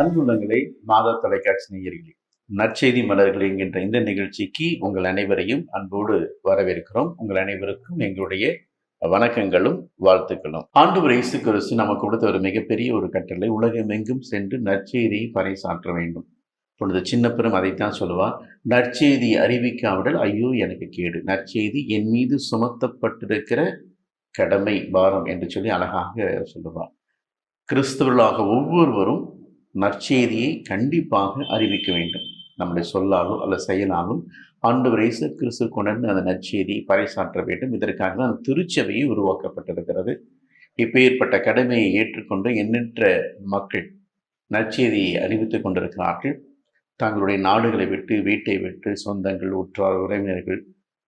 அன்புள்ளங்களை மாதா தொலைக்காட்சி நேயர்களே நற்செய்தி மலர்கள் என்கின்ற இந்த நிகழ்ச்சிக்கு உங்கள் அனைவரையும் அன்போடு வரவேற்கிறோம். உங்கள் அனைவருக்கும் எங்களுடைய வணக்கங்களும் வாழ்த்துக்களும். ஆண்டு இயேசு கிறிஸ்து நமக்கு கொடுத்த ஒரு மிகப்பெரிய ஒரு கட்டளை உலகமெங்கும் சென்று நற்செய்தியை பறைசாற்ற வேண்டும். பொழுது சின்ன பெரும் அதைத்தான் சொல்லுவார் நற்செய்தி அறிவிக்காவிடல் ஐயோ எனக்கு கேடு. நற்செய்தி என் மீது சுமத்தப்பட்டிருக்கிற கடமை பாரம் என்று சொல்லி அழகாக சொல்லுவார். கிறிஸ்தவர்களாக ஒவ்வொருவரும் நற்செய்தியை கண்டிப்பாக அறிவிக்க வேண்டும். நம்முடைய சொல்லாலோ அல்ல செயலாலும் ஆண்டவர் இயேசு கிறிஸ்து கொண்டு அந்த நற்செய்தியை பறைசாற்ற வேண்டும். இதற்காக தான் திருச்சபையை உருவாக்கப்பட்டிருக்கிறது. இப்பேற்பட்ட கடமையை ஏற்றுக்கொண்டு எண்ணற்ற மக்கள் நற்செய்தியை அறிவித்துக் கொண்டிருக்கிறார்கள். தங்களுடைய நாடுகளை விட்டு வீட்டை விட்டு சொந்தங்கள் உற்றார் உறவினர்கள்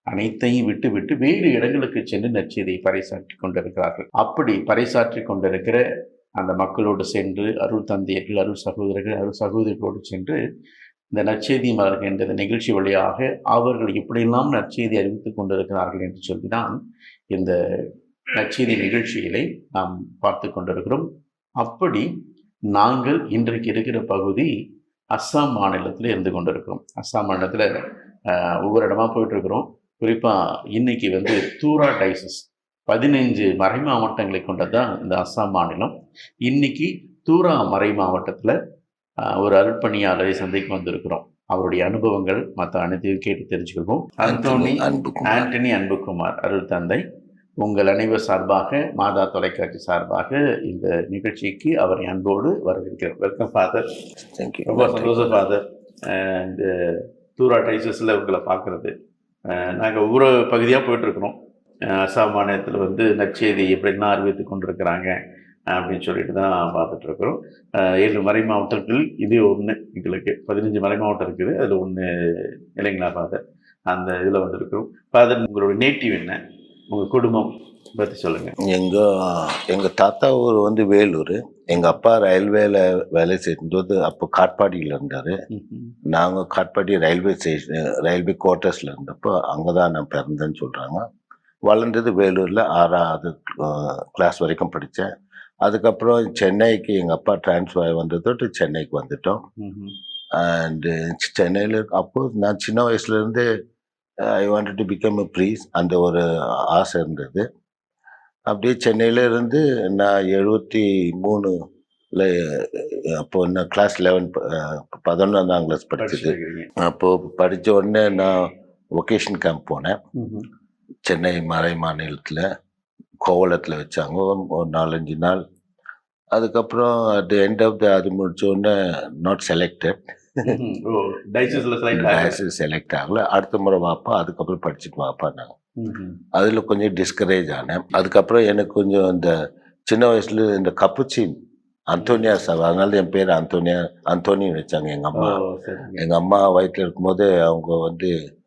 அனைத்தையும் விட்டு விட்டு வேறு இடங்களுக்கு சென்று நற்செய்தியை பறைசாற்றி கொண்டிருக்கிறார்கள். அப்படி பறைசாற்றி கொண்டிருக்கிற அந்த மக்களோடு சென்று அருள் தந்தையர்கள் அருள் சகோதரர்கள் அருள் சகோதரிகளோடு சென்று இந்த நற்செய்தி மலர்கள் என்ற இந்த நிகழ்ச்சி வழியாக அவர்கள் இப்படியெல்லாம் நற்செய்தி அறிவித்துக் கொண்டிருக்கிறார்கள் என்று சொல்லிதான் இந்த நற்செய்தி நிகழ்ச்சிகளை நாம் பார்த்து கொண்டிருக்கிறோம். அப்படி நாங்கள் இன்றைக்கு இருக்கிற பகுதி அஸ்ஸாம் மாநிலத்தில் இருந்து கொண்டிருக்கிறோம். அஸ்ஸாம் மாநிலத்தில் ஒவ்வொரு இடமா போயிட்டு இருக்கிறோம். குறிப்பாக இன்னைக்கு வந்து தூரா டைசஸ் பதினைஞ்சு மறை மாவட்டங்களை கொண்டதான் இந்த அஸ்ஸாம் மாநிலம். இன்னைக்கு தூரா மறை மாவட்டத்தில் ஒரு அருட்பணியாளரை சந்திக்க வந்திருக்கிறோம். அவருடைய அனுபவங்கள் மற்ற அனைத்தையும் கேட்டு தெரிஞ்சுக்கொள்வோம். அந்தோனி ஆண்டனி அன்புகுமார் அருள் தந்தை. உங்கள் அனைவர் சார்பாக மாதா தொலைக்காட்சி சார்பாக இந்த நிகழ்ச்சிக்கு அவரை அன்போடு வரவேற்கிறோம். வெல்கம் ஃபாதர் தேங்க்யூ ரொம்ப சந்தோஷம் ஃபாதர் இந்த டூரா டைசஸில் உங்களை பார்க்குறது. நாங்கள் ஊர பகுதியாக போயிட்டுருக்குறோம் அசாம் மாநிலத்தில் வந்து நற்செய்தி எப்படின்னா அறிவித்து கொண்டிருக்கிறாங்க அப்படின்னு சொல்லிட்டு தான் பார்த்துட்ருக்குறோம் ஏழு மறை மாவட்டங்கள் இது ஒன்று எங்களுக்கு பதினஞ்சு மறை மாவட்டம் இருக்குது. அதில் ஒன்று இல்லைங்களா ஃபாதர் அந்த இதில் வந்திருக்கிறோம். ஃபாதர் உங்களோட நேட்டிவ் என்ன? உங்கள் குடும்பம் பற்றி சொல்லுங்கள் எங்க எங்க தாத்தா ஊர் வந்து வேலூர். எங்க அப்பா ரயில்வேல வேலை செய்யும்போது அப்போ காட்பாடியில் இருந்தாரு. நாங்க காட்பாடி ரயில்வே ஸ்டேஷன் ரயில்வே குவார்ட்டர்ஸ்ல இருந்தப்போ அங்கதான் நான் பிறந்தேன்னு சொல்றாங்க. வளர்ந்தது வேலூர்ல ஆறாவது கிளாஸ் வரைக்கும் படித்தேன் அதுக்கப்புறம் சென்னைக்கு எங்க அப்பா டிரான்ஸ்ஃபர் ஆகி வந்ததோட்டு சென்னைக்கு வந்துட்டோம். அண்டு சென்னையில் அப்போ நான் சின்ன வயசுல இருந்து I wanted to become a priest அந்த ஒரு ஆசை இருந்தது. அப்படியே சென்னையில இருந்து நான் எழுபத்தி மூணுல அப்போ நான் கிளாஸ் லெவன் பதினொன்றாம் கிளாஸ் படிச்சது. அப்போ படிச்ச உடனே நான் ஒகேஷன் கேம்ப் போனேன். சென்னை மறை மாநிலத்தில் கோவளத்தில் வச்சாங்க. ஒரு- நாலஞ்சு நாள். அதுக்கப்புறம் அட் எண்ட் ஆஃப் த அது முடிச்ச உடனே நாட் செலக்டட் செலக்ட் ஆகல. அடுத்த முறை வாப்பா அதுக்கப்புறம் படிச்சுட்டு வாப்பா நாங்கள் அதில் கொஞ்சம் டிஸ்கரேஜ் ஆனேன். அதுக்கப்புறம் எனக்கு கொஞ்சம் இந்த சின்ன வயசுல இந்த கப்புச்சின் அந்தோனியா சார் அதனால என் பேர் அந்தோனியா அந்தோனின்னு வச்சாங்க எங்கள் அம்மா. எங்கள் அம்மா வயிற்றில் இருக்கும்போது அவங்க வந்து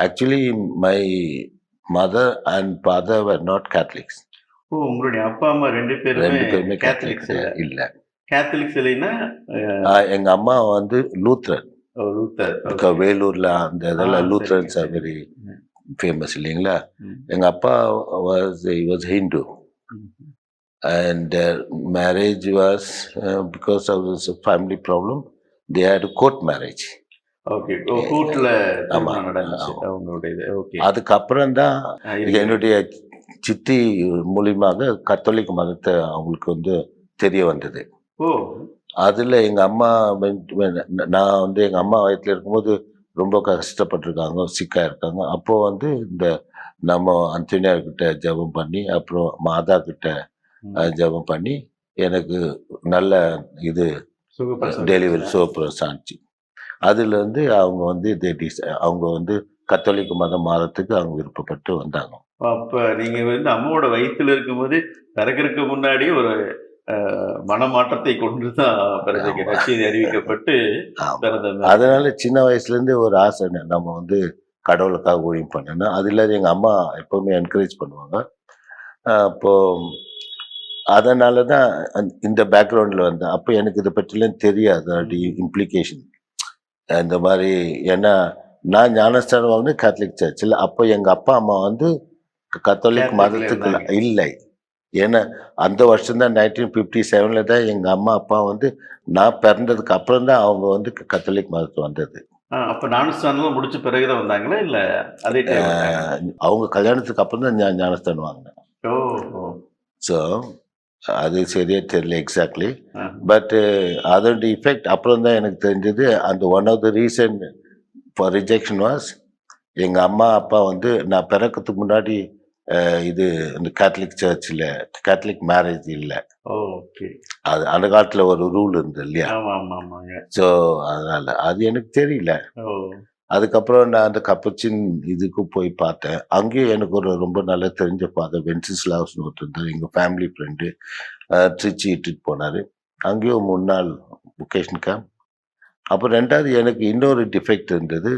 actually my mother and father were not Catholics ஓ உங்களுடைய அப்பா அம்மா ரெண்டு ரெண்டு பேருமே பேருமே கேத்தலிக்ஸ் கேத்தலிக்ஸ் இல்லை. கேத்தலிக்ஸ் இல்லைன்னா எங்கள் அம்மா வந்து லூத்ரன் ஓ, லூத்தர் இப்ப வேலூர்ல அந்த இதெல்லாம் ஆ, லூத்ரன்ஸ் சரி, ஆர் சரி. வெரி ம். ஃபேமஸ் இல்லைங்களா? ம். எங்க அப்பா was was Hindu and their marriage was uh, because of this family problem they had a court marriage. அதுக்கப்புறம் தான் என்னுடைய சித்தி மூலியமாக கத்தோலிக் மதத்தை அவங்களுக்கு வந்து தெரிய வந்தது. அதுல எங்க அம்மா நான் வந்து எங்க அம்மா வயிற்றுல இருக்கும்போது ரொம்ப கஷ்டப்பட்டிருக்காங்க சிக்கா இருக்காங்க. அப்போ வந்து இந்த நம்ம அந்தோனியார் கிட்ட ஜெபம் பண்ணி அப்புறம் மாதா கிட்ட ஜெபம் பண்ணி எனக்கு நல்ல இது டெலிவரி சோப்ரஸ் அதுல இருந்து அவங்க வந்து dec- அவங்க வந்து கத்தோலிக்க மதம் மாறத்துக்கு அவங்க விருப்பப்பட்டு வந்தாங்க. அப்ப நீங்க வந்து அம்மாவோட வயித்துல இருக்கும்போது பிறக்கிறதுக்கு முன்னாடி ஒரு மனமாற்றத்தை கொண்டு தான் அறிவிக்கப்பட்டு அதனால சின்ன வயசுல இருந்தே ஒரு ஆசை நம்ம வந்து கடவுளுக்காக ஊழியம் பண்ணணும் அது இல்லாத எங்க அம்மா எப்பவுமே என்கரேஜ் பண்ணுவாங்க. அஹ் அப்போ அதனால தான் இந்த பேக்ரவுண்ட்ல வந்தேன். அப்போ எனக்கு இதை பற்றிலாம் தெரியாது அப்படி இம்ப்ளிகேஷன் இந்த மாதிரி ஏன்னா நான் ஞானஸ்தானம் வாங்கினது கேத்தலிக் சர்ச்சில் அப்போ எங்க அப்பா அம்மா வந்து கத்தோலிக் மதத்துக்கு. இல்லை. ஏன்னா அந்த வருஷம் தான் நைன்டீன் ஃபிஃப்டி செவனில் தான் எங்கள் அம்மா அப்பா வந்து நான் பிறந்ததுக்கு அப்புறம் தான் அவங்க வந்து கத்தோலிக் மதத்துக்கு வந்தது. அப்ப ஞானஸ்தானம் முடிச்ச பிறகுதான் வந்தாங்களா? இல்ல அதே அவங்க கல்யாணத்துக்கு அப்புறம் தான் ஞானஸ்தானம் வாங்கினேன். ஸோ அது சரியா தெரியல எக்ஸாக்ட்லி. பட் அதோட இஃபெக்ட் அப்புறம் தான் எனக்கு தெரிஞ்சது. அந்த one of the reason for rejection was எங்கள் அம்மா அப்பா வந்து நான் பிறக்கிறதுக்கு முன்னாடி இது இந்த கேத்தலிக் சர்ச்சில் கேத்தலிக் மேரேஜ் இல்லை. ஓகே அது அந்த காலத்தில் ஒரு ரூல் இருந்தது இல்லையா? ஸோ அதனால அது எனக்கு தெரியல. அதுக்கப்புறம் நான் அந்த கப்பச்சின் இதுக்கு போய் பார்த்தேன். அங்கேயும் எனக்கு ஒரு ரொம்ப நல்லா தெரிஞ்ச ஃபாதர் வென்சிஸ்லாவ்ஸ்னு ஒருத்தர் இருந்தார். எங்கள் ஃபேமிலி ஃப்ரெண்டு திருச்சி இட்டுட்டு போனார். அங்கேயும் மூணு நாள் ஒகேஷன் கேம்ப் அப்புறம் ரெண்டாவது எனக்கு இன்னொரு டிஃபெக்ட் இருந்தது.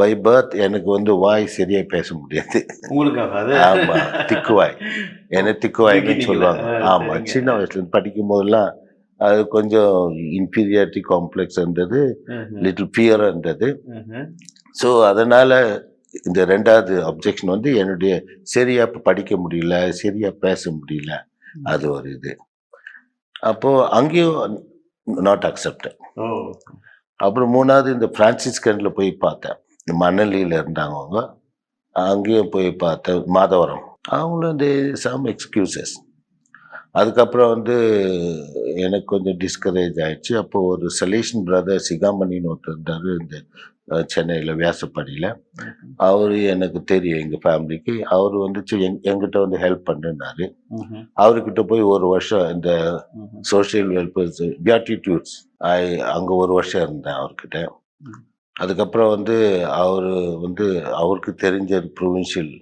பை பர்த் எனக்கு வந்து வாய் சரியா பேச முடியாது. உங்களுக்காக அது? ஆமா திக்குவாய் என்ன திக்குவாய்னு தூக்கிட்டீங்களா? சொல்லுவாங்க. ஆ, ஆமா சரிங்க. சின்ன வயசுல இருந்து படிக்கும் போதெல்லாம் அது கொஞ்சம் இன்ஃபீரியாரிட்டி காம்ப்ளெக்ஸ் இருந்தது. லிட்டில் ஃபியர் இருந்தது ம்ஹும். ஸோ அதனால இந்த ரெண்டாவது அப்ஜெக்ஷன் வந்து என்னுடைய சரியா இப்ப படிக்க முடியல சரியா பேச முடியல. அது ஒரு இது. அப்போ அங்கேயும் நாட் அக்செப்ட் அப்புறம் மூணாவது இந்த பிரான்சிஸ்கன்ல போய் பார்த்தேன். இந்த மணலியில் இருந்தாங்க அவங்க. அங்கேயும் போய் பார்த்தேன். மாதவரம். அவங்களும் இந்த சம் எக்ஸ்கியூசஸ் அதுக்கப்புறம் வந்து எனக்கு கொஞ்சம் டிஸ்கரேஜ் ஆயிடுச்சு. அப்போ ஒரு சலேஷன் பிரதர் சிகாமணின்னு ஒருத்தர் இருந்தார் இந்த சென்னையில் வியாசப்படியில். அவர் எனக்கு தெரியும் எங்கள் ஃபேமிலிக்கு அவர் வந்துச்சு எங் எங்கிட்ட வந்து ஹெல்ப் பண்ணுனாரு. அவர்கிட்ட போய் ஒரு வருஷம் இந்த. சோஷியல் வெல்ஃபேர்ஸ் பியாட்டிடியூட்ஸ் ஐ அங்கே ஒரு வருஷம் இருந்தேன் அவர்கிட்ட. அதுக்கப்புறம் வந்து அவர் வந்து அவருக்கு தெரிஞ்ச ப்ரொவின்ஷியல்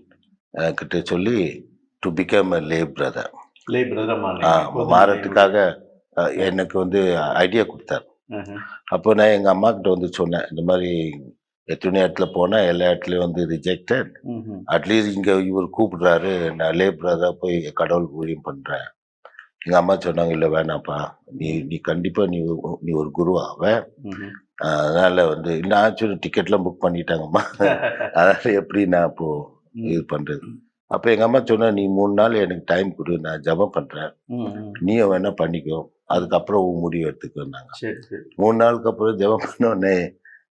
கிட்ட சொல்லி to become a lay brother மாறத்துக்காக எனக்கு வந்து ஐடியா கொடுத்தார். அப்போ நான் எங்கள் அம்மா கிட்ட வந்து சொன்னேன் இந்த மாதிரி எத்தனை இடத்துல போனால் எல்லா இடத்துலையும் வந்து ரிஜெக்டட். அட்லீஸ்ட் இங்கே இவர் கூப்பிடுறாரு நான் லே பிரதர் போய் கடவுளுக்கு ஊழியம் பண்ணுறேன் எங்கள் அம்மா சொன்னாங்க இல்லை வேணாம்ப்பா. நீ நீ கண்டிப்பாக நீ ஒரு- நீ ஒரு குருவாவ. அதனால வந்து நான் சொல்லி டிக்கெட்லாம் புக் பண்ணிட்டாங்கம்மா. அதனால எப்படி நான் இப்போ இது பண்ணுறது அப்போ எங்கள் அம்மா சொன்னா நீ மூணு நாள் எனக்கு டைம் கொடு நான் ஜெபம் பண்ணுறேன். நீயும் வேணா பண்ணிக்கோ. அதுக்கப்புறம் உன் முடிவு எடுத்துக்கோன்னாங்க மூணு நாளுக்கு அப்புறம் ஜெபம் பண்ண உடனே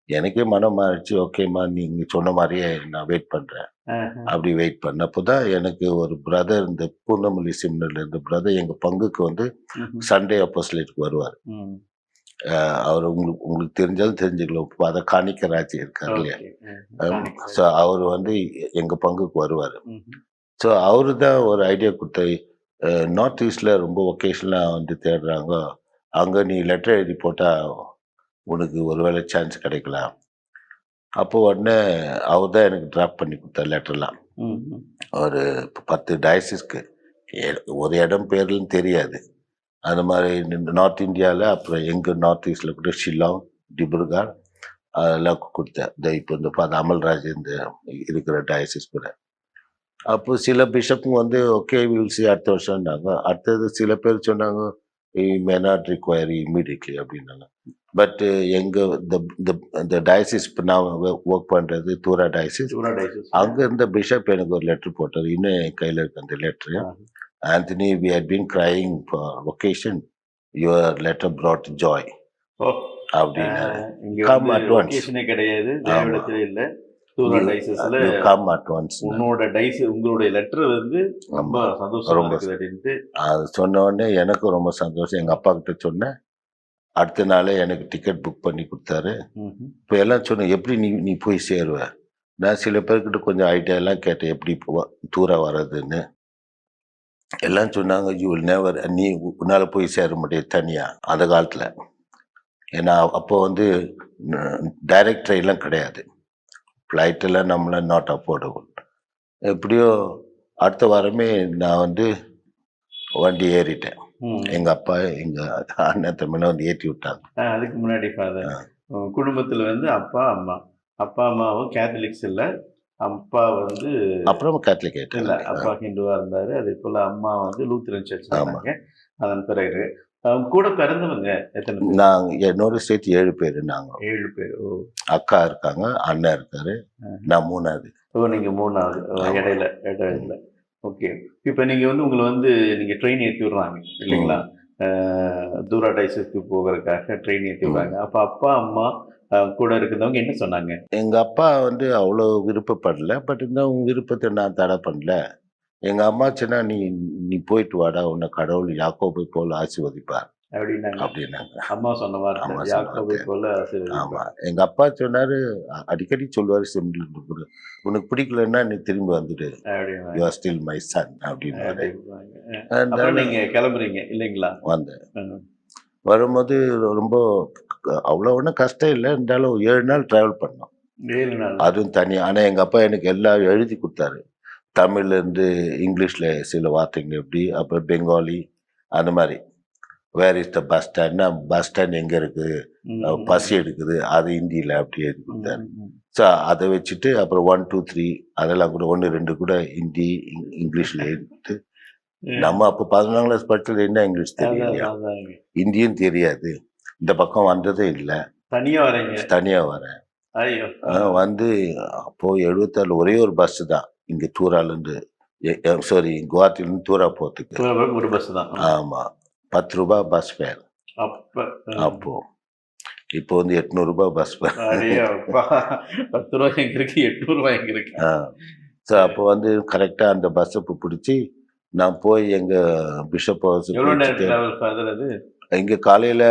எனக்கே மனம் மாறிச்சு ஓகேம்மா நீங்க சொன்ன மாதிரியே நான் வெயிட் பண்றேன். ஆஹா. அப்படி வெயிட் பண்ணப்போ தான் எனக்கு ஒரு பிரதர் இந்த பூர்ணமல்லி செமினர்ல இருந்த பிரதர் எங்க பங்குக்கு வந்து. சண்டே அப்போஸ்லேட்டுக்கு வருவார். அவர் உங்களுக்கு உங்களுக்கு தெரிஞ்சாலும் தெரிஞ்சுக்கலாம் இப்போ அதை காணிக்க ராஜி இருக்கார் இல்லையா. ஸோ அவர் வந்து எங்க பங்குக்கு வருவார். ஸோ அவரு தான் ஒரு ஐடியா கொடுத்த நார்த் ஈஸ்ட்ல ரொம்ப ஒகேஷனலாக வந்து தேடுறாங்க அங்கே நீ லெட்டர் எழுதி போட்டால் உனக்கு ஒருவேளை சான்ஸ் கிடைக்கலாம். அப்போ உடனே அவர் தான் எனக்கு ட்ராப் பண்ணி கொடுத்தார் லெட்டர்லாம். ஒரு பத்து டயசிஸ்க்கு ஒரு இடம் பேர்லாம் தெரியாது. அந்த மாதிரி நார்த் இந்தியாவில் அப்புறம் எங்கள் நார்த் ஈஸ்டில் கூட ஷில்லாங் டிப்ருகார் அதெல்லாம் கொடுத்தேன். இந்த இப்போ இந்த பார்த்து அமல்ராஜ் இந்த இருக்கிற டயசிஸ் கூட. அப்போ சில பிஷப்புங்க வந்து ஓகே வில் சி அடுத்த வருஷம்னாங்க. அடுத்தது சில பேர் சொன்னாங்க மே நாட் ரிக்வயர் இம்மீடியட்லி அப்படின்னாங்க. பட் எங்கள் இந்த இந்த டயசிஸ் இப்போ நான் ஒர்க் பண்ணுறது தூரா டயசிஸ். அங்க இருந்த பிஷப் எனக்கு ஒரு லெட்டர் போட்டார். இன்னும் என் கையில இருக்கு அந்த letter Anthony we had been crying for vocation your letter brought at once. location ஏ கிடையாது தேவடத்துல இல்ல. சூடா டைசஸ்ல கம் அட் ஒன்ஸ் உன்னோட டைஸ் உங்களுடைய லெட்டர் வந்து ரொம்ப சந்தோஷமா ரொம்ப அது சொன்ன உடனே எனக்கும் ரொம்ப சந்தோஷம். எங்க அப்பா கிட்ட சொன்னேன். அடுத்த நாளே எனக்கு டிக்கெட் புக் பண்ணி கொடுத்தாரு. இப்போ எல்லாம் சொன்னேன் எப்படி நீ நீ போய் சேருவ? நான் சில பேர்கிட்ட கொஞ்சம் ஐடியா எல்லாம் கேட்டேன் எப்படி தூரம் வர்றதுன்னு. எல்லாம் சொன்னாங்க யூ வில் நேவர் நீ உன்னால போய் சேர முடியாது தனியா அந்த காலத்துல. ஏன்னா அப்போ வந்து டைரக்ட் ட்ரெயின்லாம் கிடையாது. ஃப்ளைட் எல்லாம் நம்மள நாட் அஃபோர்டபுள் எப்படியோ அடுத்த வாரமே நான் வந்து வண்டி ஏறிட்டேன். ம். எங்க அப்பா எங்க அண்ணன் தம்பிலாம் வந்து ஏற்றி விட்டாங்க. அதுக்கு முன்னாடி ஃபாதர் குடும்பத்துல வந்து அப்பா அம்மா. அப்பா அம்மாவும் கேத்தலிக்ஸ் இல்ல. அப்பா வந்து அப்புறம் கேத்தலிக் இல்ல அப்பா ஹிந்துவா இருந்தாரு. அதே போல அம்மா வந்து லூத்தரன் சர்ச் ஆமா. இருந்தாங்க. அதன் பிறகு அவங்க கூட பிறந்தவங்க எத்தனை பேர்? நாங்க என்னோட சேர்த்து ஏழு பேர் நாங்க. ஏழு பேர். ஓ. அக்கா இருக்காங்க அண்ணன் இருக்காரு. நான் மூணாவது. ஓ நீங்க மூணாவது. இடையில இடையில. ஓகே. இப்போ நீங்க வந்து உங்களை வந்து நீங்க ட்ரெயின் ஏற்றி விடுறாங்க இல்லைங்களா? அஹ், தூர டைஸுக்கு போகிறதுக்காக ட்ரெயின் ஏற்றி விடுறாங்க. அப்போ அப்பா அம்மா கூட இருக்கிறவங்க என்ன சொன்னாங்க? எங்க அப்பா வந்து அவ்வளோ விருப்பப்படல. பட் இருந்தால் உன் விருப்பத்தை நான் தடை பண்ணல. எங்க அம்மா சொன்னா நீ நீ போயிட்டு வாடா. உன்னை கடவுள் யாக்கோபை போல ஆசீர்வதிப்பார். அப்படின்னாங்க. அப்படின்னாங்க. அம்மா சொன்ன வார்த்தை. அம்மா சொன்ன யாக்கோபை வார்த்தை. போல ஆமா. ஆசீர்வதிப்பார். எங்க அப்பா சொன்னாரு அடிக்கடி சொல்லுவாரு சிம்பிள் உனக்கு பிடிக்கலன்னா நீ திரும்பி வந்துடு. யூ ஸ்டில் மை சன் அப்படின்னு அப்படின்னாங்க. அப்புறம் நீங்க கிளம்புறீங்க இல்லைங்களா? வந்தேன். வரும்போது ரொம்ப அவ்வளோ ஒன்றும் கஷ்டம் இல்லை. இருந்தாலும் ஏழு நாள் ட்ராவல் பண்ணோம். அதுவும் தனி. ஆனால் எங்கள் அப்பா எனக்கு எல்லாம் எழுதி கொடுத்தாரு. தமிழ்ல இருந்து இங்கிலீஷில் சில வார்த்தைங்க எப்படி அப்புறம் பெங்காலி அந்த மாதிரி. வேர் இஸ் த பஸ் ஸ்டாண்ட்னா பஸ் ஸ்டாண்ட் எங்கே இருக்குது. பசி எடுக்குது. அது ஹிந்தியில் அப்படி எழுதி கொடுத்தாரு. ஸோ அதை வச்சுட்டு அப்புறம் ஒன் டூ த்ரீ அதெல்லாம் கூட ஒன்று ரெண்டு கூட ஹிந்தி இங்- இங்கிலீஷ்ல எடுத்து. நம்ம அப்போ பதினொன்றாம் கிளாஸ் படிச்சது என்ன இங்கிலீஷ் தெரியலையா. ஹிந்தியும் தெரியாது. இந்த பக்கம் வந்ததே இல்லை. தனியாக வரேன். ஐயோ. ஆஹ் வந்து அப்போ எழுபத்தாறு ஒரே ஒரு பஸ் தான். இங்கே தூராலேருந்து சாரி குவாஹாத்திலேருந்து தூரா போகிறதுக்கு ஒரு பஸ் தான். ஆமாம் பத்து ரூபாய் பஸ் ஃபேர் அப்ப இப்போ வந்து எட்நூறுபா பஸ் ஃபேர் பத்து ரூபாய் எங்க இருக்கு? எட்நூறு ரூபாய் எங்க இருக்கு? ஸோ அப்போ வந்து கரெக்டாக அந்த பஸ்ஸை பிடிச்சி நான் போய் எங்கள் பிஷப் ஹவுஸ் இங்கே காலையில்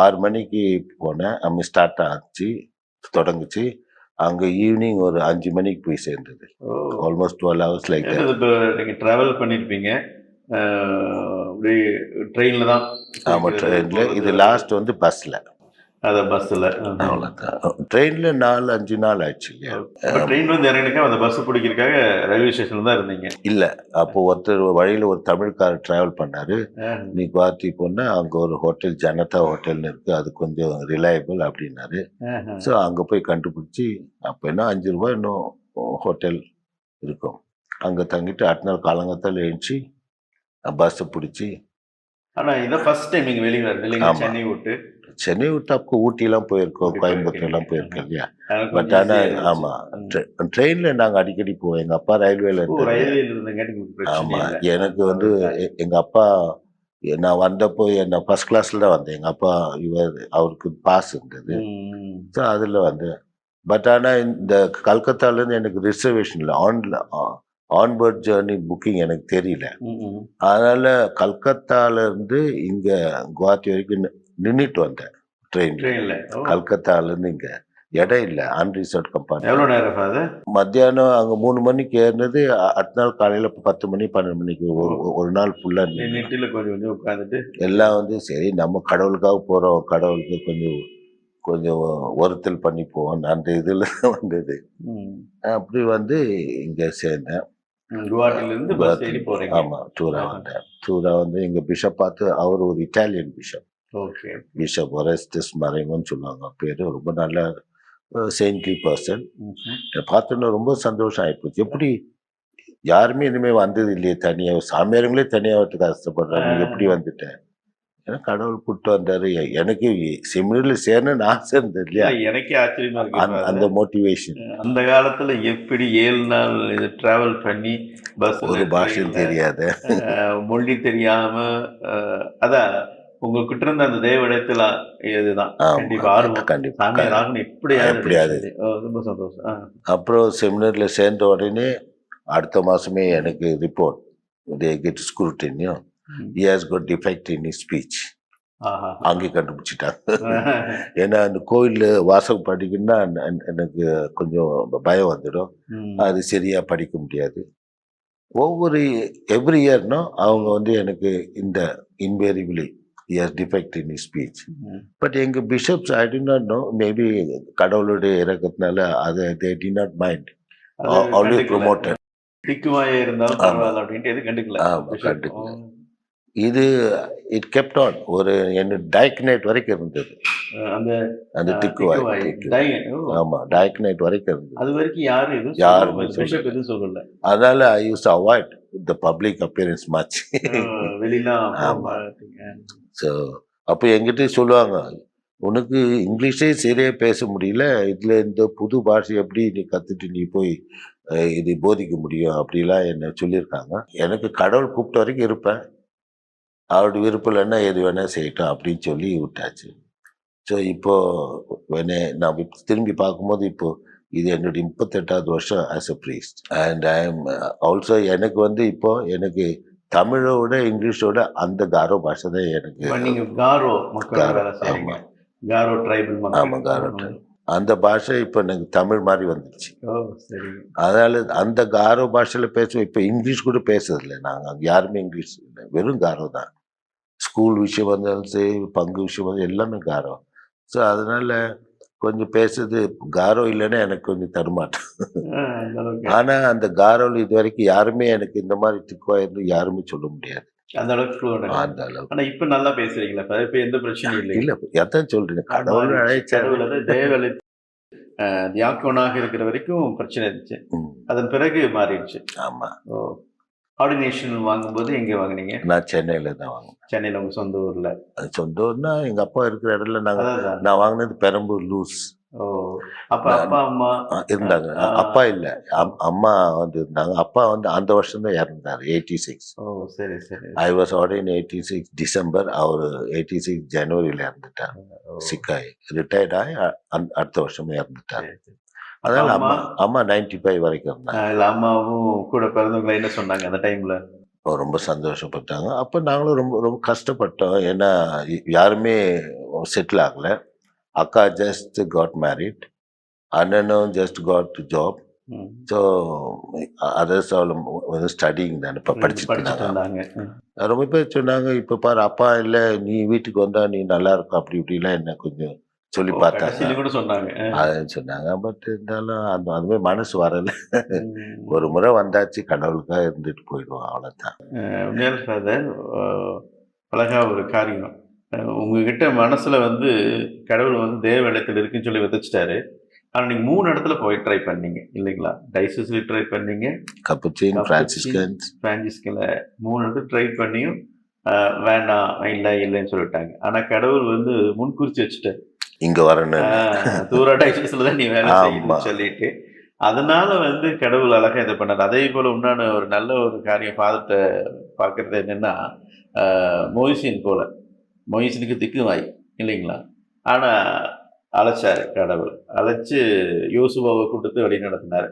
ஆறு மணிக்கு போனேன். அங்கே ஸ்டார்ட் ஆச்சு தொடங்குச்சு. அங்கே ஈவினிங் ஒரு அஞ்சு மணிக்கு போய் சேர்ந்தது. ஆல்மோஸ்ட் டுவெல் ஹவர்ஸ் லைக் ஏன்னா இப்போ நீங்க டிராவல் பண்ணிருப்பீங்க? அஹ், அப்படியே ட்ரெயின்ல தான் ஆமாம் ட்ரெயினில் இது லாஸ்ட் வந்து பஸ்ஸில் அத பஸ்ல அவ்வளோதான் ட்ரெயினில் நாலு அஞ்சு நாள் ஆச்சு ட்ரெயின் வந்து இறங்கினாக்கா அந்த பஸ் பிடிக்கிறதுக்காக ரயில்வே ஸ்டேஷன்ல தான் இருந்தீங்க? இல்லை அப்போ ஒருத்தர் வழியில் ஒரு தமிழ்காரர் ட்ராவல் பண்ணாரு. நீ குவாத்தி போனால் அங்கே ஒரு ஹோட்டல் ஜனதா ஹோட்டல்னு இருக்குது அது கொஞ்சம் ரிலையபிள் அப்படின்னாரு. ஸோ அங்கே போய் கண்டுபிடிச்சி அப்போ என்ன அஞ்சு ரூபாய் இன்னும் ஹோட்டல் இருக்கும். அங்கே தங்கிட்டு அடுத்த நாள் காலங்கத்தால் எழுந்துச்சி பஸ்ஸை பிடிச்சி. ஆனா இதான் ஃபர்ஸ்ட் டைம் நீங்க வெளியே. சென்னை விட்டு சென்னை விட்டு அப்போ ஊட்டிலாம் போயிருக்கோம் கோயம்புத்தூர்லாம். போயிருக்கோம் இல்லையா? பட் ஆனால் ஆமாம். ட்ரெயினில் நாங்கள் அடிக்கடி போவோம். எங்கள் அப்பா ரயில்வேல பிரச்சனை ஆமாம். எனக்கு வந்து எ- எங்க அப்பா நான் வந்தப்போ என்ன ஃபர்ஸ்ட் கிளாஸ்ல தான் வந்தேன். எங்க அப்பா இவர் அவருக்கு பாஸ் இருந்தது. ஸோ அதில் வந்தேன் பட் ஆனால் இந்த கல்கத்தாலேருந்து எனக்கு ரிசர்வேஷன் இல்லை. ஆன் ஆன்பர்ட் ஜேர்னி புக்கிங் எனக்கு தெரியல. அதனால கல்கத்தால இருந்து இங்க குவாஹாத்தி வரைக்கும் நி- நின்னுட்டு வந்தேன் ட்ரெயின்ல ட்ரெயின்ல ஓ, கல்கத்தால இருந்து இங்க. இடம் இல்லை அன்ரிசர்வ் கம்பார்ட்மெண்ட் எவ்வளவு நேரம் மத்தியானம் அங்க மூணு மணிக்கு ஏறினது அடுத்த நாள் காலையில பத்து மணி பன்னெண்டு மணிக்கு ஒரு ஒரு நாள் ஃபுல்லா நெட்டில கொஞ்சம் கொஞ்சம் உட்காந்துட்டு எல்லாம் வந்து சரி நம்ம கடவுளுக்காக போறோம் கடவுளுக்கு கொஞ்சம் கொஞ்சம் ஒருத்தல் பண்ணி போவோம் அந்த இதுல வந்தது. அப்படி வந்து இங்க சேர்ந்தேன். இருந்து பஸ் ஏறி போறீங்க. ஆமா டூரா வந்தேன் டூரா வந்து எங்க பிஷப் பார்த்து அவர் ஒரு Italian bishop okay bishop Orestes மறைங்கன்னு சொல்லுவாங்க பேரு. ரொம்ப நல்ல செயின்ட்லி பர்சன் பார்த்தோன்னே ரொம்ப சந்தோஷம் ஆயிப்போச்சு எப்படி? யாருமே இனிமே வந்தது இல்லையே தனியா. சாமியாருங்களே தனியா வரதுக்கு கஷ்டப்படுறாங்க. எப்படி வந்துட்டேன்? ஏன்னா கடவுள் கூப்பிட்டு வந்தாரு. எனக்கு செமினர்ல சேரணும்னு ஆசை இருந்தது இல்லையா? எனக்கே ஆச்சரியமா இருக்கு அந்த- மோட்டிவேஷன் அந்த காலத்துல எப்படி ஏழு நாள் இது டிராவல் பண்ணி பஸ் ஒரு பாஷையும் தெரியாத. மொழி தெரியாம அதான் உங்ககிட்ட இருந்த அந்த தேவடத்துல இதுதான். கண்டிப்பா ஆர்வம். கண்டிப்பா எப்படியாவது எப்படியாவது. ரொம்ப சந்தோஷம். அப்புறம் செமினர்ல சேர்ந்த உடனே அடுத்த மாசமே எனக்கு ரிப்போர்ட் கெட் ஸ்க்ரூட்டினியும் ம். he has got defect in his speech ஆஹா. அங்கே கண்டுபிடிச்சிட்டாங்க ஏன்னா அந்த கோயில்ல வாசகம் படிக்கணும்னா என- எனக்கு கொஞ்சம் பயம் வந்துடும். அது சரியா படிக்க முடியாது ஒவ்வொரு எவ்ரி இயர்னோ அவங்க வந்து எனக்கு இந்த invariably year defect in speech. But எங்க bishops I did not know maybe கடவுளுடைய இறக்கத்தினால அதை they did not mind always. Promoted திக்குவாயா இருந்தாலும். பரவாயில்ல அப்படின்ட்டு எது கண்டுக்கல. கண்டுக்கல. இது இட் கெப்ட் ஆன் ஒரு என்ன டைக்னைட் வரைக்கும் இருந்தது. அந்த அந்த. திக்கு. டை- ஓ. ஆமா டைக்னைட் வரைக்கும் இருந்தது. அது வரைக்கும் யாரும் எதுவும் யாருமே எதுவும் சொல்லல. அதனால I use avoid the public appearance much ah, வெளியெல்லாம் போக ஆமா. மாட்டீங்க. ஸோ அப்போ எங்கிட்ட சொல்லுவாங்க உனக்கு இங்கிலீஷே சரியா பேச முடியல. இதுல இந்த புது பாஷை எப்படி நீ கத்துட்டு நீ போய் இது போதிக்க முடியும்? அப்படிலாம் என்ன சொல்லியிருக்காங்க. எனக்கு கடவுள் கூப்பிட்ட வரைக்கும் இருப்பேன். அவருடைய விருப்பம் இல்லைன்னா எது வேணால் செய்யட்டும் அப்படின்னு சொல்லி விட்டாச்சு. ஸோ இப்போ வேணே நான் திரும்பி பார்க்கும்போது இப்போ இது என்னுடைய முப்பத்தெட்டாவது வருஷம் as a priest and I am also எனக்கு வந்து இப்போ எனக்கு தமிழோட இங்கிலீஷோட அந்த காரோ பாஷை தான் எனக்கு காரோ காரோ, வேலை செய்றீங்க. ஆமா. காரோ ட்ரைபல் காரோ. அந்த பாஷை இப்போ எனக்கு தமிழ் மாதிரி வந்துடுச்சு அதனால அந்த காரோ பாஷையில் பேசுவோம் இப்போ இங்கிலீஷ் கூட பேசுறதில்ல நாங்கள் அங்கே யாருமே இங்கிலீஷ் இல்லை. வெறும் காரோ தான். ஸ்கூல் விஷயம் வந்தாலும் சரி பங்கு விஷயம் வந்து எல்லாமே காரோ. ஸோ அதனால கொஞ்சம் பேசுறது காரோ இல்லைன்னா எனக்கு கொஞ்சம் அளவுக்கு ஆனால் அந்த காரோவில் இது வரைக்கும் யாருமே எனக்கு இந்த மாதிரி திக்குவா இருந்து யாருமே சொல்ல முடியாது. அந்த அளவுக்கு fluent ஆ. அந்த அளவுக்கு. ஆனா இப்ப நல்லா பேசுறீங்களா இப்ப எந்த பிரச்சனையும் இல்லை இல்லை எதான் சொல்றேன். கடவுள் அது தேவலை தியாக்கோனாக இருக்கிற வரைக்கும் பிரச்சனை இருந்துச்சு. அதன் பிறகு மாறிடுச்சு. ஆமா. ஓ ஆர்டினேஷன் வாங்கும்போது எங்க வாங்குனீங்க? நான் சென்னையில தான் வாங்கினேன். சென்னையில உங்க சொந்த ஊர்ல. அது சொந்த ஊர்னா எங்க அப்பா இருக்கிற இடத்துல நாங்க அதான். நான் வாங்கினது பெரம்பூர் லூஸ். அப்ப அப்பா அம்மா இருந்தாங்க. அப்பா இல்ல. அம்- அம்மா வந்து இருந்தாங்க. அப்பா வந்து அந்த வருஷம் தான் இறந்தாரு எயிட்டி சிக்ஸ் ஓ சரி சரி. I was order eighty six December our eighty six ஜனவரியில இறந்துட்டார் சிக்காய். ரிட்டையர்ட் ஆகி அடுத்த வருஷமே இறந்துட்டார். அதனால அம்மா? அம்மா நைன்டி ஃபைவ் வரைக்கும் இருந்தாங்க. இல்ல அம்மாவும் கூட பிறந்தவங்க என்ன சொன்னாங்க அந்த டைம்ல ரொம்ப சந்தோஷப்பட்டாங்க. அப்போ நாங்களும் ரொம்ப ரொம்ப கஷ்டப்பட்டோம். ஏன்னா யாருமே செட்டில் ஆகல. அக்கா ஜஸ்ட் காட் மேரிட் அண்ணனும் just got job. So others அவள் வந்து ஸ்டடிங் தானே இப்போ படிச்சுட்டு இருந்தாங்க. ரொம்ப பேர் சொன்னாங்க இப்போ பாரு அப்பா இல்லை நீ வீட்டுக்கு வந்தா நீ நல்லா இருக்கும் அப்படி இப்படிலாம் என்ன கொஞ்சம் சொல்லி பார்த்தாங்க சொன்னாங்க. பட் இருந்தாலும் அந்த அந்த மாதிரி மனசு வரல. ஒரு முறை வந்தாச்சு கடவுளுக்காக இருந்துட்டு போயிடுவோம் அவ்வளோதான் ஃபாதர் ஒரு காரியம். உங்ககிட்ட மனசுல வந்து கடவுள் வந்து தேவ இடத்துல இருக்குன்னு சொல்லி விதைச்சிட்டாரு. ஆனா நீங்க மூணு இடத்துல போய் ட்ரை பண்ணீங்க இல்லைங்களா? டைசஸ்ல ட்ரை பண்ணீங்க. Capuchin Capuchin. பிரான்சிஸ்கன்ஸ் பிரான்சிஸ்கில் மூணு இடத்துல ட்ரை பண்ணியும் வேண்டாம் இல்லை இல்லைன்னு சொல்லிட்டாங்க. ஆனா கடவுள் வந்து முன்குறிச்சு வச்சுட்டாரு. இங்க வரணும் தூர டைசஸ்ல தான் நீ வேலை. செய்யணும்னு சொல்லிட்டு. அதனால வந்து கடவுள் அழகா இதை பண்ணாரு. அதே போல உண்டான ஒரு நல்ல ஒரு காரியம் ஃபாதர்கிட்ட பார்க்கறது என்னன்னா ஆஹ் மொய்சின் போல மொய்சினுக்கு திக்குவாய் இல்லைங்களா? ஆனால் அழைச்சாரு கடவுள். அழைச்சி யோசுவாவை கூட்டத்து வழி நடத்தினார்.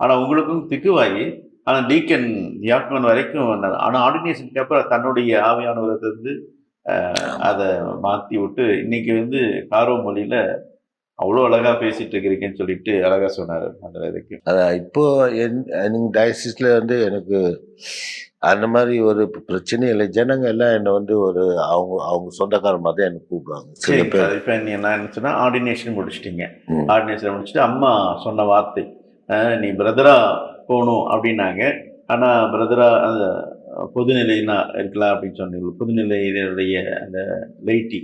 ஆனால் உங்களுக்கும் திக்குவாகி ஆனால் டீக்கன் தியாக்கன் வரைக்கும் வந்தார். ஆனால் ஆர்டினேஷனுக்கு அப்புறம் தன்னுடைய ஆவியானவரத்தை வந்து அதை மாற்றி விட்டு இன்னைக்கு வந்து காரோ மொழியில் அவ்வளோ அழகா பேசிட்டு இருக்கிறீங்கன்னு சொல்லிட்டு அழகாக சொன்னார் அந்த இதுக்கு அதான் இப்போது என் எனக்கு வந்து எனக்கு அந்த மாதிரி ஒரு பிரச்சனை இல்லை. ஜனங்க எல்லாம் என்னை வந்து ஒரு அவங்க அவங்க சொந்தக்கார மாதிரி தான் எனக்கு கூப்பிடுவாங்க. சில சரி பேர். இப்போ நீ என்ன நினைச்சுன்னா ஆர்டினேஷன் முடிச்சிட்டீங்க. ஆர்டினேஷன் முடிச்சுட்டு அம்மா சொன்ன வார்த்தை நீ பிரதரா போகணும் அப்படின்னாங்க. ஆனா பிரதரா அந்த பொதுநிலைனா இருக்கலாம் அப்படின்னு சொன்னீங்க பொதுநிலையினுடைய அந்த லைட்டி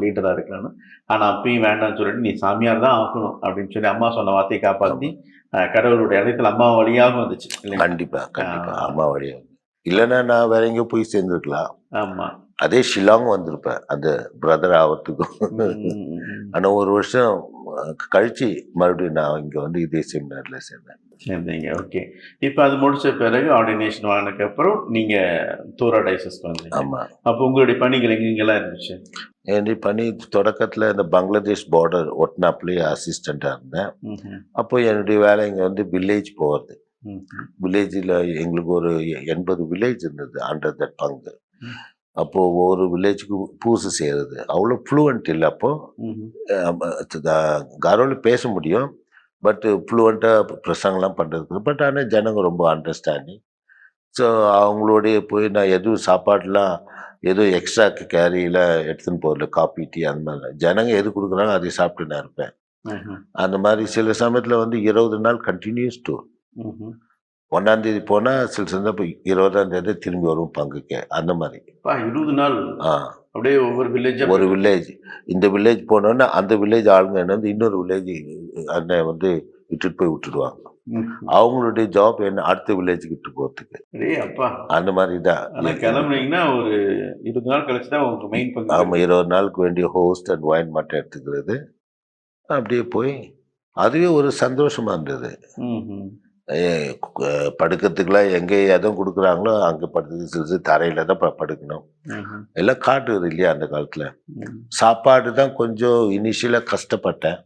லீடரா இருக்கலாம்னு ஆனா அப்பயும் வேண்டாம்னு சொல்லிட்டு நீ சாமியார் தான் ஆகணும் அப்படின்னு சொல்லி அம்மா சொன்ன வார்த்தையை அஹ் கடவுளுடைய இடத்துல அம்மா வழியாகவும் வந்துச்சு இல்லைங்களா? கண்டிப்பா கண்டிப்பா. ஆ. அம்மா வழியா இல்லைன்னா நான் வேற எங்கேயோ போய் சேர்ந்துருக்கலாம். ஆமா. அதே ஷில்லாங் வந்திருப்பேன் அந்த பிரதர் ஆகிறதுக்கும் ம், ம், ம். ஆனா ஒரு வருஷம் கழிச்சு மறுபடியும் நான் இங்க வந்து இதே செமினார்ல சேர்ந்தேன். சரிங்க ஓகே. இப்போ அது முடிச்ச பிறகு ஆர்டினேஷன் வாங்கினதுக்கு அப்புறம் நீங்க தூரா டைசஸ்க்கு வந்தீங்க. ஆமா. அப்போ உங்களுடைய பணிகள் எங்கெங்கெல்லாம் இருந்துச்சு? என்னுடைய பணி தொடக்கத்துல இந்த பங்களாதேஷ் பார்டர் ஒட்டினாப்லேயே அசிஸ்டண்டா இருந்தேன். அப்போ என்னுடைய வேலை இங்க வந்து வில்லேஜ் போகிறது. வில்லேஜில் எங்களுக்கு ஒரு எண்பது வில்லேஜ் இருந்தது அண்டர் தட் பங்கு ம். அப்போ ஒவ்வொரு வில்லேஜுக்கு பூசை செய்யறது. அவ்வளோ ஃப்ளூவெண்ட் இல்லை அப்போ. ம்ஹும். காரோவில் பேச முடியும். பட் ஃப்ளூவெண்ட்டாக பிரசங்கெலாம் பண்ணுறதுக்கு பட் ஆனால் ஜனங்க ரொம்ப அண்டர்ஸ்டாண்டிங் ஸோ அவங்களோடய போய் நான் எதுவும் சாப்பாடுலாம் எதுவும் எக்ஸ்ட்ரா கேரியில் எடுத்துன்னு போகல. காபி டீ அந்த மாதிரி. ஜனங்க எது கொடுக்குறாங்க அதை சாப்பிட்டு நான் இருப்பேன். அந்த மாதிரி சில சமயத்தில் வந்து இருபது நாள் கண்டினியூஸ் டூர். ஒன்றாம் தேதி போனால் சில சந்தர்ப்பம் இருபதாம் தேதி திரும்பி வரும் பங்குக்கு அந்த மாதிரி. இருபது நாள். ஆ. அப்படியே ஒவ்வொரு வில்லேஜ் ஒரு வில்லேஜ் இந்த வில்லேஜ் போனோன்னா அந்த வில்லேஜ் ஆளுங்க என்ன வந்து இன்னொரு வில்லேஜ் அண்ணன் வந்து விட்டுட்டு போய் விட்டுடுவாங்க அவங்களுடைய ஜாப் என்ன? அடுத்த வில்லேஜுக்கு போகிறதுக்கு டேய் அப்பா. அந்த மாதிரி தான் கிளம்புனீங்கன்னா ஒரு இருபது நாள் கழிச்சு தான் உங்களுக்கு மெயின் பங்கு. ஆமாம் இருபது நாளுக்கு வேண்டிய ஹோஸ்ட் அண்ட் ஒயின் மட்டும் எடுத்துக்கிறது. அப்படியே போய் அதுவே ஒரு சந்தோஷமா இருந்தது. படுக்கிறதுக்குலாம் எங்கே எதுவும் கொடுக்குறாங்களோ அங்கே படுத்து சிறு தரையில் தான் படுக்கணும். எல்லாம் காட்டுது இல்லையா அந்த காலத்தில். சாப்பாடு தான் கொஞ்சம் இனிஷியலாக கஷ்டப்பட்டேன்.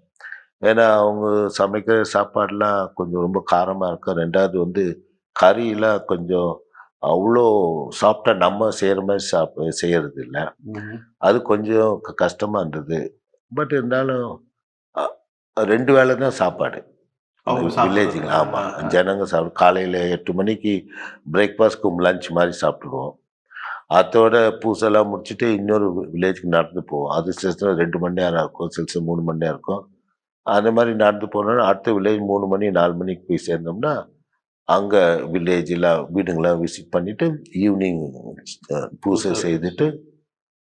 ஏன்னா அவங்க சமைக்கிற சாப்பாடுலாம் கொஞ்சம் ரொம்ப காரமாக இருக்கும். ரெண்டாவது வந்து கறியெல்லாம் கொஞ்சம் அவ்வளோ சாப்பிட்டா நம்ம செய்கிற மாதிரி சாப் செய்யறது இல்லை. அது கொஞ்சம் க- கஷ்டமா இருந்தது. பட் இருந்தாலும் ரெண்டு வேளை தான் சாப்பாடு. வில்லேஜில் ஆமாம். ஜனங்க சாப்பிடு காலையில் எட்டு மணிக்கு பிரேக்ஃபாஸ்ட்க்கும் லஞ்ச் மாதிரி சாப்பிடுவோம் அதோட பூசெல்லாம் முடிச்சுட்டு இன்னொரு வில்லேஜுக்கு நடந்து போவோம். அது சில ரெண்டு மணி நேரம் இருக்கும். சில மூணு மணி நேரம் இருக்கும். அந்த மாதிரி நடந்து போனோம்னா அடுத்த வில்லேஜ் மூணு மணி நாலு மணிக்கு போய் சேர்ந்தோம்னா அங்கே வில்லேஜெலாம் வீடுங்களாம் விசிட் பண்ணிவிட்டு ஈவினிங் பூசை செய்துட்டு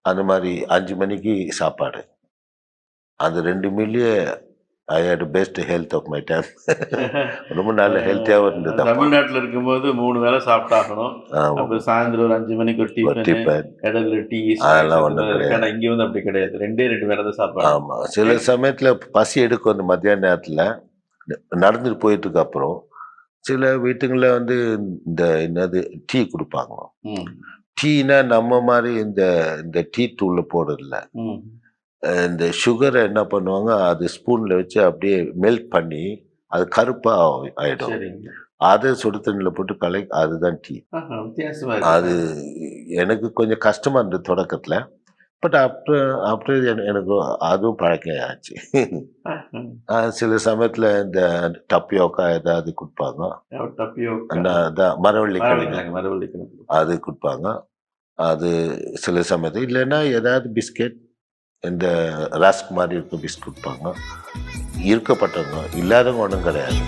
அந்த மாதிரி அஞ்சு மணிக்கு சாப்பாடு. அந்த ரெண்டு மீல்லையே I had best health of my time ரொம்ப நல்ல ஹெல்த்தியாகவும் இருந்தது. தமிழ்நாட்டுல இருக்கும்போது மூணு வேளை சாப்பிட்டாகணும். ஆமா. அப்ப சாயந்தரம் ஒரு அஞ்சு மணிக்கு ஒரு ஒரு டிஃபன் டிஃபன் இடையில டீ அதெல்லாம் ஒண்ணும் கிடையாது. இங்க வந்து அப்படி கிடையாது. ரெண்டே ரெண்டு வேளை தான் சாப்பாடு ஆமா. சில சமயத்துல பசி எடுக்கும் அந்த மத்தியான நேரத்துல. நடந்துட்டு போயிட்டுக்கு அப்புறம் சில வீட்டுங்களில் வந்து இந்த என்னது டீ கொடுப்பாங்க. டீனா நம்ம மாதிரி இந்த இந்த டீ தூள்ல போடுறதில்ல. இந்த சுகரை என்ன பண்ணுவாங்க அது ஸ்பூன்ல வச்சு அப்படியே மெல்ட் பண்ணி அது கருப்பா ஆயி- ஆயிடும். சரிங்க. அதை சுடு தண்ணியில் போட்டு கலை அதுதான் டீ அது எனக்கு கொஞ்சம் கஷ்டமா இருந்தது தொடக்கத்துல. பட் ஆஃப்டர் ஆஃப்டர் எனக்கு அதுவும் பழக்கம் ஆச்சு. சில சமயத்துல இந்த டப்பியோக்கா ஏதாவது கொடுப்பாங்க. மரவள்ளி கிழங்கு. அது கொடுப்பாங்க. அது சில சமயத்து இல்லைன்னா ஏதாவது பிஸ்கெட் இந்த ரஸ்க் மாதிரி இருக்க பிஸ்கட் கொடுப்பாங்க இருக்கப்பட்டவங்க இல்லாதவங்க ஒன்றும் கிடையாது.